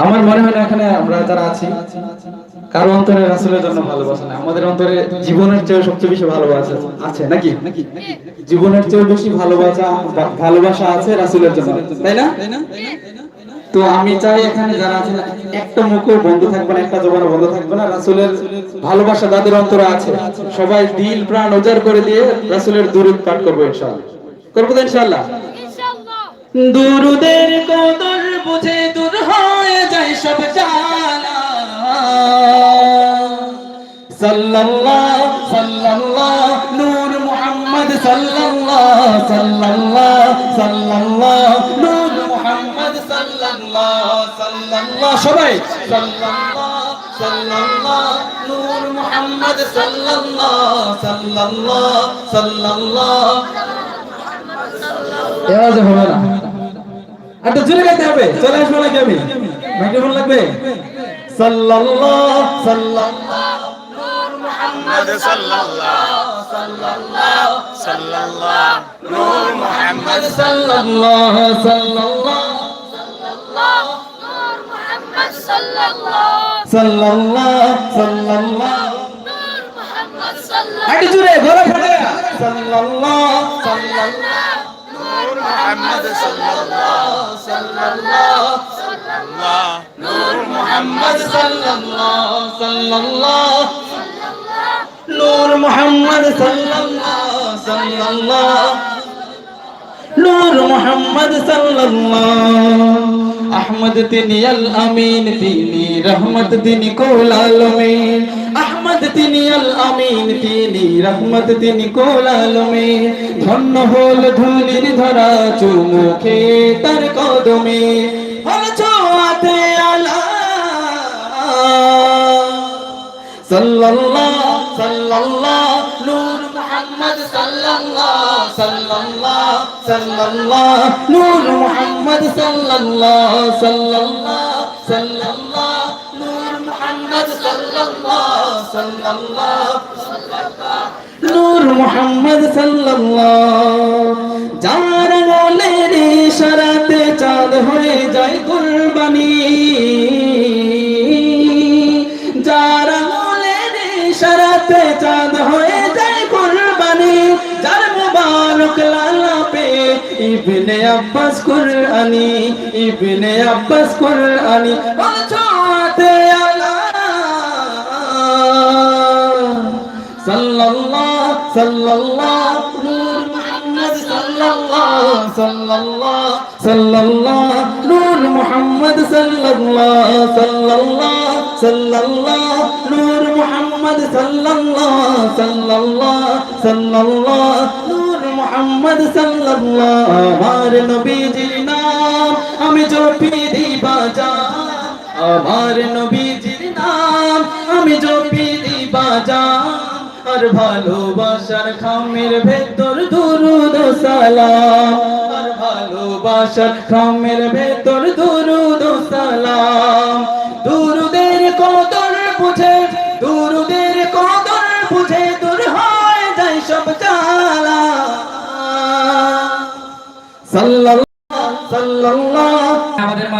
আমার মনে হয় এখানে আমরা যারা আছি, কারও অন্তরে রাসূলের জন্য ভালোবাসা না আমাদের অন্তরে জীবনের চেয়ে সবচেয়ে বেশি ভালোবাসা আছে, নাকি? জীবনের চেয়ে বেশি ভালোবাসা ভালোবাসা আছে রাসূলের জন্য, তাই না? তো আমি চাই এখানে যারা আছেন একটা মুখও বন্ধ থাকবে না, একটা জবানও বন্ধ থাকবে না। রাসূলের ভালোবাসা যাদের অন্তরে আছে। সবাই দিল, প্রাণ উজাড় করে দিয়ে রাসূলের দুরূদ পাঠ করব ইনশাআল্লাহ। করব তো ইনশাআল্লাহ। দুরুদের কদর বুঝে দূর হয়ে যায় সব জানা। সাল্লাল্লাহ সাল্লাল্লাহ, নূর মুহাম্মদ সাল্লাল্লাহ সাল্লাল্লাহ সাল্লাল্লাহ, নূর সবাই নূর মোহাম্মদ এবার হবে না। আর তো জুড়ে গাইতে হবে। চলে আসব নাকি আমি? মাইক্রোফোন লাগবে? সাল্লাল্লাহ সাল্লাল্লাহ নূর মোহাম্মদ সাল্লাল্লাহ সাল্লাল্লাহ মোহাম্মদ সাল্লাল্লাহ সাল্লাল্লাহ সাল্লাল্লাহ নূর মোহাম্মদ সাল্লাল্লাহ আরে জুরে গলা ফাটে সাল্লাল্লাহ সাল্লাল্লাহ নূর মোহাম্মদ সাল্লাল্লাহ সাল্লাল্লাহ সাল্লাল্লাহ নূর মোহাম্মদ সাল্লাল্লাহ সাল্লাল্লাহ নূর মোহাম্মদ সাল্লাল্লাহ সাল্লাল্লাহ নূর মোহাম্মদ সাল্লাল্লাহ আহমদ তিনি আল আমিন, তিনি রহমত, তিনি কোল আলমিন আহমদ তিনি আল আমিন, তিনি রহমত, তিনি কোল আলমিন ধন্য হল ধুলির ধরা চুমুখে তার কদমে। হল ছোঁয়াতে আলা সাল্লাল্লাহ সাল্লাল্লাহ, নূর মুহাম্মদ সাল্লাল্লাহ সাল্লাল্লাহ সাল্লাল্লাহ নূর মুহাম্মদ সাল্লাল্লাহ সাল্লাল্লাহ সাল্লাল্লাহ নূর মুহাম্মদ সাল্লাল্লাহ সাল্লাল্লাহ নূর মুহাম্মদ যার বলের ইশারাতে চাঁদ হয়ে যায় ইবনে আব্বাস কুরআনি ইবনে আব্বাস কুরআনি আলা সাল্লাল্লাহ সাল্লাল্লাহ নূর মুহাম্মদ সাল্লাল্লাহ সাল্লাল্লাহ সাল্লাল্লাহ নূর মুহাম্মদ সাল্লাল্লাহ সাল্লাল্লাহ সাল্লাল্লাহ নূর মুহাম্মদ সাল্লাল্লাহ সাল্লাল্লাহ সাল্লাল্লাহ মুহাম্মদ সাল্লাল্লাহ আমার নবীজির নাম। আমি জপি দি বাজা। আমার নবীজির নাম। আমি জপি দি বাজা। আর ভালোবাসার খামের ভেতর দুরুদ সালাম। আর ভালোবাসার খামের ভেতর দুরুদ সালাম।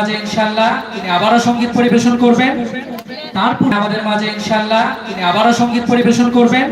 মাঝে ইনশাল্লাহ তিনি আবারও সংগীত পরিবেশন করবেন। তারপর আমাদের মাঝে ইনশাল্লাহ তিনি আবারও সংগীত পরিবেশন করবেন।